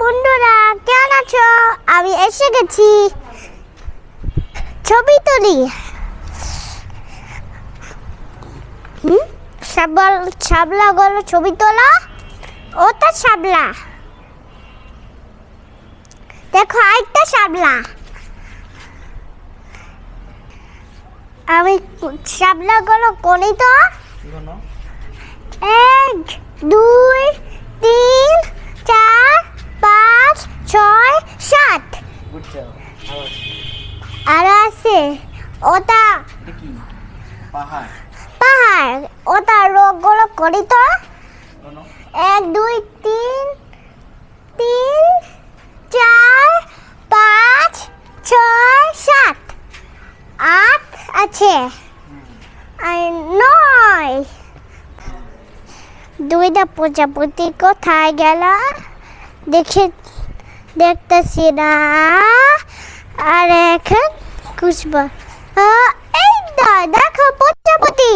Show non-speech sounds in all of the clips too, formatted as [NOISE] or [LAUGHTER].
বন্ধুরা কেমন আছো? আমি এসে গেছি। ছবি তুলি। সাবল গেল ছবি তোলা? ওটা শাবলা দেখো আরেকটা শাবলা আমি শাবলা গুলো কোনি তো? এক দুই তিন চার পাঁচ ছয় সাত গুড জব আবার আর আছে ওটা কি? পাহাড়। পাহাড়। ওটা রোগগুলো করি তো। এক দুই তিন তিন চার পাঁচ ছয় সাত আট আছে। নয়। দুইটা প্রজাপতি কোথায় গেল? দেখে দেখতেছি না। আর এখন খুশব এই দেখো প্রজাপতি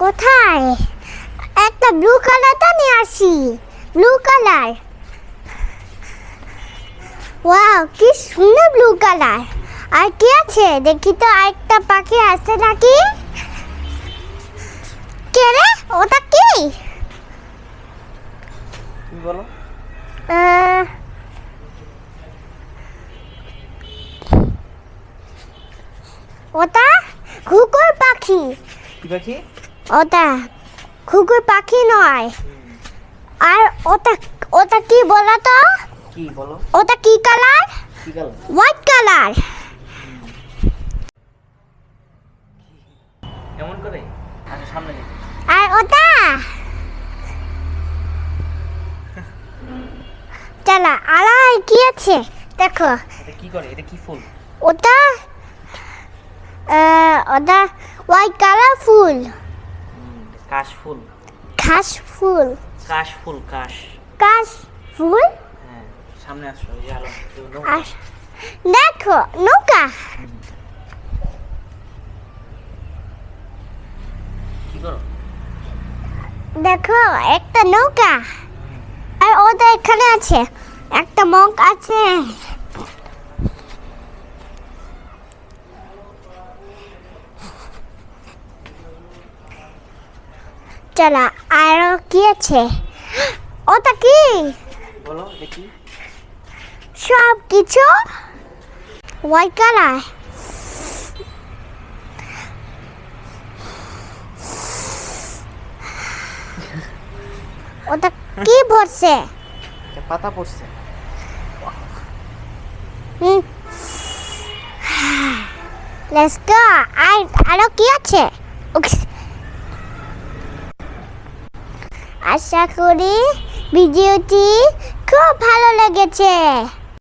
কোথায়? একটা ব্লু কালারটা নিয়ে আসি ব্লু কালার ওয়াও কি সুন্দর ব্লু কালার আর কি আছে? দেখি তো আরেকটা পাখি আছে নাকি? কে রে? ওটা কি? বলো? ওটা ঘুঘুর পাখি। কি পাখি? ওটা ঘুঘুর পাখি নয়। আর ওটা ওটা কি বলো তো? কি বলো? ওটা কি কালার? কি গেল হোয়াইট কালার। এমন করে? আচ্ছা সামনে দেখি। আর ওটা? [LAUGHS] চালা আলাই কি আছে দেখো। এটা কি করে? এটা কি ফুল? ওটা আহ, ওটা হোয়াইট কালার ফুল। কাশ ফুল ঘাস ফুল কাশ। ফুল কাশ কাশ ফুল হ্যাঁ সামনে আসো এই যে আলো এই নৌকা। আর দেখো নৌকা। কি করো? দেখো একটা নৌকা। আর ওটা এখানে আছে একটা মগ আছে। চলো আরও কি আছে ওটা কি? বলো দেখি। সব কিছু হোয়াইট কালার ওটা কি ভরছে এটা পাতা পড়ছে। হুম। লেটস গো আর আরও কি আছে? আশা করি ভিডিওটি খুব ভালো লেগেছে।